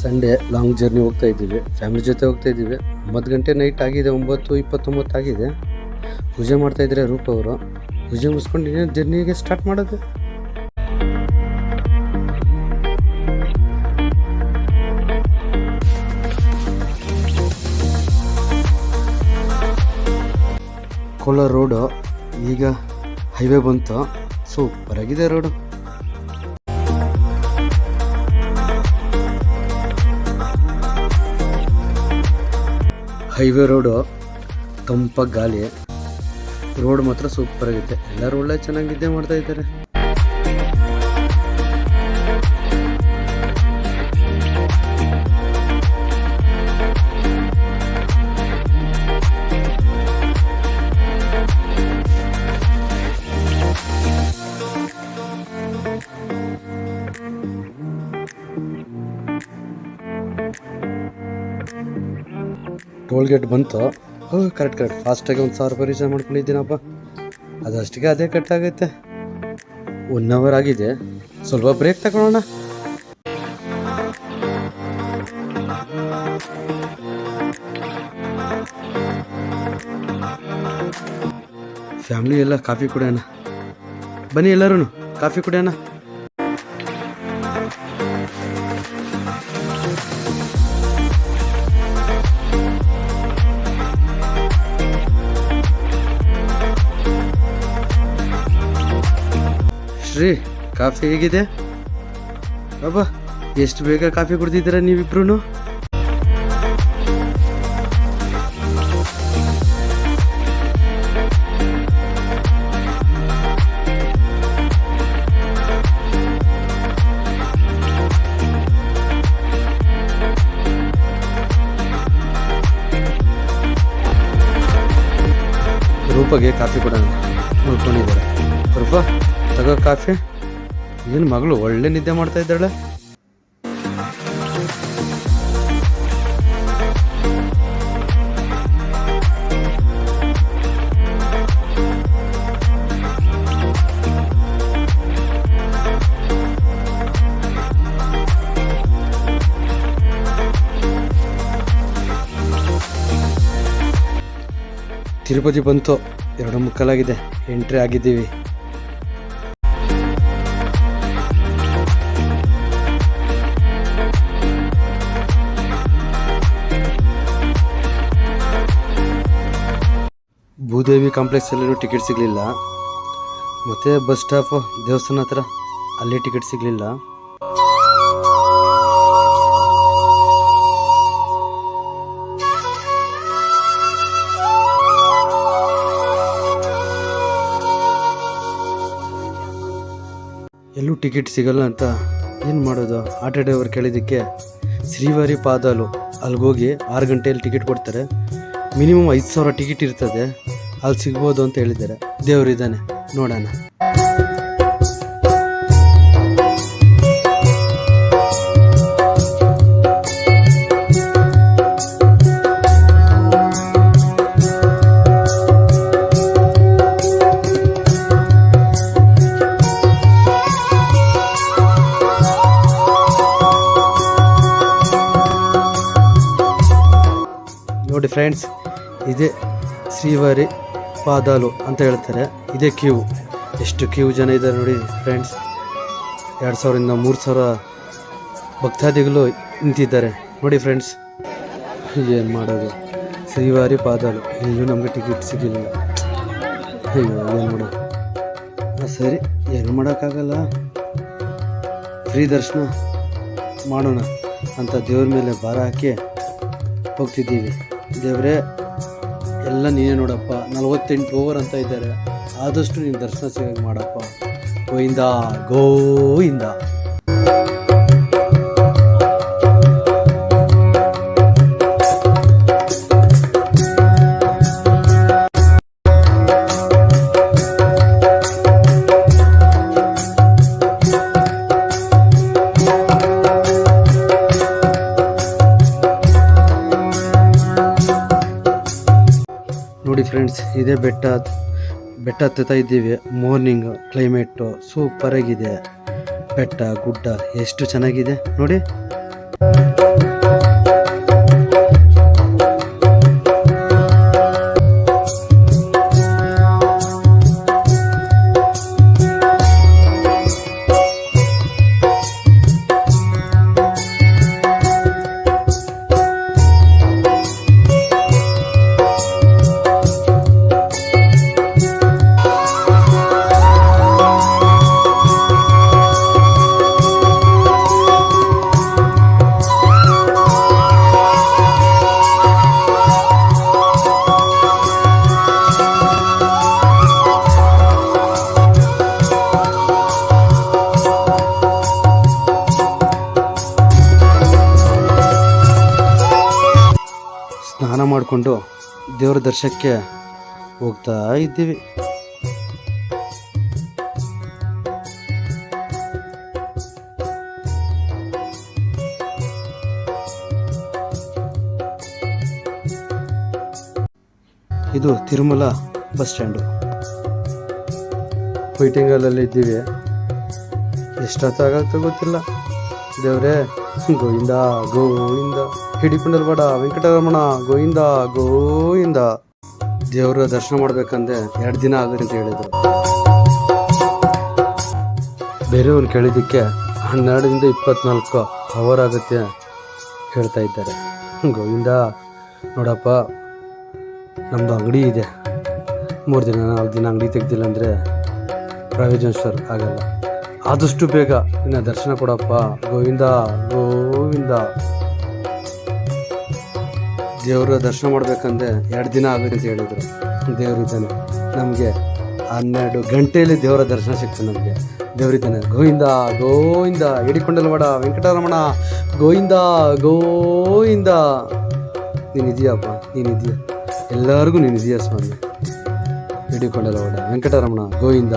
Sunday long journey ಹೋಗ್ತಾ ಇದ್ದೀವಿ. Family ಜೊತೆ ಹೋಗ್ತಾ ಇದ್ದೀವಿ. ಒಂಬತ್ತು ಗಂಟೆ ನೈಟ್ ಆಗಿದೆ, ಒಂಬತ್ತು ಇಪ್ಪತ್ತೊಂಬತ್ತು ಆಗಿದೆ. ಪೂಜೆ ಮಾಡ್ತಾ ಇದ್ದಾರೆ ರೂಪ ಅವರು. ಪೂಜೆ ಮುಗಿಸ್ಕೊಂಡು ಇನ್ನೇನು ಜರ್ನಿಗೆ ಸ್ಟಾರ್ಟ್ ಮಾಡೋದು? ಕೋಲಾರ ರೋಡು ಈಗ ಹೈವೇ ಬಂತು. ಸೂಪರ್ ಆಗಿದೆ ರೋಡು ಹೈವೇ ರೋಡು ತಂಪಾಗಿ ಗಾಳಿ. ರೋಡ್ ಮಾತ್ರ ಸೂಪರ್ ಆಗಿದೆ ಎಲ್ಲರೂ ಒಳ್ಳೆ ಚೆನ್ನಾಗಿ ಇದ್ದೇ ಮಾಡ್ತಾ ಇದ್ದಾರೆ ಟೋಲ್ ಗೇಟ್ ಬಂತು. ಹೋ ಕರೆಕ್ಟ್ ಕರೆಕ್ಟ್ ಫಾಸ್ಟಾಗಿ ಒಂದು ಸಾವಿರ ರೂಪಾಯಿ ರೀಚಾರ್ಜ್ ಮಾಡ್ಕೊಂಡಿದ್ದೀನಪ್ಪ. ಅದಷ್ಟಿಗೆ ಅದೇ ಕಟ್ ಆಗೈತೆ. ಒನ್ ಅವರ್ ಆಗಿದೆ. ಸ್ವಲ್ಪ ಬ್ರೇಕ್ ತಗೊಳ್ಳೋಣ. ಫ್ಯಾಮಿಲಿ ಎಲ್ಲ ಕಾಫಿ ಕುಡಿಯೋಣ. ಬನ್ನಿ ಎಲ್ಲರೂ ಕಾಫಿ ಕುಡಿಯೋಣ. ಶ್ರೀ ಕಾಫಿ ಹೇಗಿದೆ? ಅಬ್ಬಾ ಎಷ್ಟು ಬೇಗ ಕಾಫಿ ಕುಡ್ದಿದ್ದೀರಾ ನೀವಿಬ್ರು ರೂಪಗೆ ಕಾಫಿ ಕೊಡೋಣ. ಉಳ್ಕೊಂಡಿದ್ದಾರೆ ರೂಪ ತಗೋ ಕಾಫಿ. ಏನು ಮಗಳು ಒಳ್ಳೆ ನಿದ್ದೆ ಮಾಡ್ತಾ ಇದ್ದಾಳೆ. ತಿರುಪತಿ ಬಂತು. ಎರಡು ಮುಕ್ಕಲಾಗಿದೆ. ಎಂಟ್ರಿ ಆಗಿದ್ದೀವಿ. ಭೂದೇವಿ ಕಾಂಪ್ಲೆಕ್ಸ್ ಅಲ್ಲೂ ಟಿಕೆಟ್ ಸಿಗಲಿಲ್ಲ. ಮತ್ತೆ ಬಸ್ ಸ್ಟಾಪ್ ದೇವಸ್ಥಾನ ಹತ್ರ ಅಲ್ಲಿ ಟಿಕೆಟ್ ಸಿಗಲಿಲ್ಲ. ಎಲ್ಲೂ ಟಿಕೆಟ್ ಸಿಗಲ್ಲ ಅಂತ ಏನು ಮಾಡೋದು? ಆಟೋ ಡ್ರೈವರ್ ಕೇಳಿದ್ದಕ್ಕೆ ಶ್ರೀವಾರಿ ಪಾದಾಲು. ಅಲ್ಲಿಗೋಗಿ ಆರು ಗಂಟೆಯಲ್ಲಿ ಟಿಕೆಟ್ ಕೊಡ್ತಾರೆ. ಮಿನಿಮಮ್ ಐದು ಸಾವಿರ ಟಿಕೆಟ್ ಇರ್ತದೆ. ಅಲ್ಲಿ ಸಿಗ್ಬೋದು ಅಂತ ಹೇಳಿದ್ದಾರೆ. ದೇವರಿದ್ದಾನೆ ನೋಡೋಣ. ನೋಡಿ ಫ್ರೆಂಡ್ಸ್ ಇದೆ ಶ್ರೀವಾರಿ ಪಾದಾಲು ಅಂತ ಹೇಳ್ತಾರೆ. ಇದೇ ಕ್ಯೂ. ಎಷ್ಟು ಕ್ಯೂ ಜನ ಇದ್ದಾರೆ ನೋಡಿ ಫ್ರೆಂಡ್ಸ್ ಎರಡು ಸಾವಿರದಿಂದ ಮೂರು ಸಾವಿರ ಭಕ್ತಾದಿಗಳು ನಿಂತಿದ್ದಾರೆ. ನೋಡಿ ಫ್ರೆಂಡ್ಸ್ ಏನು ಮಾಡೋದು? ಶ್ರೀವಾರಿ ಪಾದಾಲು. ಇಲ್ಲೂ ನಮಗೆ ಟಿಕೆಟ್ ಸಿಗಲಿಲ್ಲ. ಅಯ್ಯೋ, ಏನು ಮಾಡೋದು? ಹಾಂ ಸರಿ. ಏನು ಮಾಡೋಕ್ಕಾಗಲ್ಲ. ಫ್ರೀ ದರ್ಶನ ಮಾಡೋಣ ಅಂತ ದೇವ್ರ ಮೇಲೆ ಭಾರ ಹಾಕಿ ಹೋಗ್ತಿದ್ದೀವಿ. ದೇವರೇ ಎಲ್ಲ ನೀನೇ ನೋಡಪ್ಪ. ನಲವತ್ತೆಂಟು ಓವರ್ ಅಂತ ಇದ್ದಾರೆ. ಆದಷ್ಟು ನೀನು ದರ್ಶನ ಸಿಗೋಂಗೆ ಮಾಡಪ್ಪ. ಗೋಯಿಂದ ಗೋಯಿಂದ ನೋಡಿ ಫ್ರೆಂಡ್ಸ್ ಇದೇ ಬೆಟ್ಟ ಬೆಟ್ಟ ಹತ್ತುತ್ತಾ ಇದ್ದೀವಿ. ಮಾರ್ನಿಂಗ್ ಕ್ಲೈಮೇಟು ಸೂಪರ್ ಆಗಿದೆ. ಬೆಟ್ಟ, ಗುಡ್ಡ ಎಷ್ಟು ಚೆನ್ನಾಗಿದೆ ನೋಡಿ. ಮಾಡಿಕೊಂಡು ದೇವರ ದರ್ಶನಕ್ಕೆ ಹೋಗ್ತಾ ಇದ್ದೀವಿ. ಇದು ತಿರುಮಲ ಬಸ್ ಸ್ಟ್ಯಾಂಡು. ವೈಟಿಂಗಲ್ಲಿ ಇದ್ದೀವಿ. ಎಷ್ಟೊತ್ತಾಗತ್ತೆ ಗೊತ್ತಿಲ್ಲ. ದೇವರೇ, ಗೋವಿಂದ ಗೋವಿಂದ. ಹಿಡಿಕೊಂಡಲ್ ಬೇಡ ವೆಂಕಟರಮಣ ಗೋವಿಂದ ಗೋವಿಂದ. ದೇವರ ದರ್ಶನ ಮಾಡ್ಬೇಕಂದ್ರೆ ಎರಡು ದಿನ ಆಗುತ್ತೆ ಅಂತ ಹೇಳಿದ್ರು. ಬೇರೆಯವ್ರು ಕೇಳಿದ್ದಕ್ಕೆ ಹನ್ನೆರಡರಿಂದ ಇಪ್ಪತ್ನಾಲ್ಕು ಅವರ್ ಆಗುತ್ತೆ ಹೇಳ್ತಾ ಇದ್ದಾರೆ. ಗೋವಿಂದ, ನೋಡಪ್ಪ ನಮ್ಮದು ಅಂಗಡಿ ಇದೆ. ಮೂರು ದಿನ, ನಾಲ್ಕು ದಿನ ಅಂಗಡಿ ತೆಗ್ದಿಲ್ಲ ಅಂದರೆ ಪ್ರಾವಿಜನ್ ಸ್ಟೋರ್ ಆಗಲ್ಲ. ಆದಷ್ಟು ಬೇಗ ಇನ್ನು ದರ್ಶನ ಕೊಡಪ್ಪ. ಗೋವಿಂದ ಗೋವಿಂದ. ದೇವರ ದರ್ಶನ ಮಾಡಬೇಕಂದ್ರೆ ಎರಡು ದಿನ ಆಗಬೇಕು ಅಂತ ಹೇಳಿದರು. ದೇವರಿದ್ದಾನೆ ನಮಗೆ ಹನ್ನೆರಡು ಗಂಟೆಯಲ್ಲಿ ದೇವರ ದರ್ಶನ ಸಿಕ್ತು ನಮಗೆ. ದೇವರಿದ್ದಾನೆ ಗೋವಿಂದ ಗೋವಿಂದ, ಹಿಡಿಕೊಂಡಲ್ವಾಡ, ವೆಂಕಟರಮಣ, ಗೋವಿಂದ ಗೋವಿಂದ. ನೀನಿದೆಯಪ್ಪ ನೀನಿದೆಯಾ ಎಲ್ಲರಿಗೂ ನೀನಿದೆಯಾ ಸ್ವಾಮಿ. ಹಿಡಿಕೊಂಡಲ್ವಾಡ. ವೆಂಕಟರಮಣ, ಗೋವಿಂದ.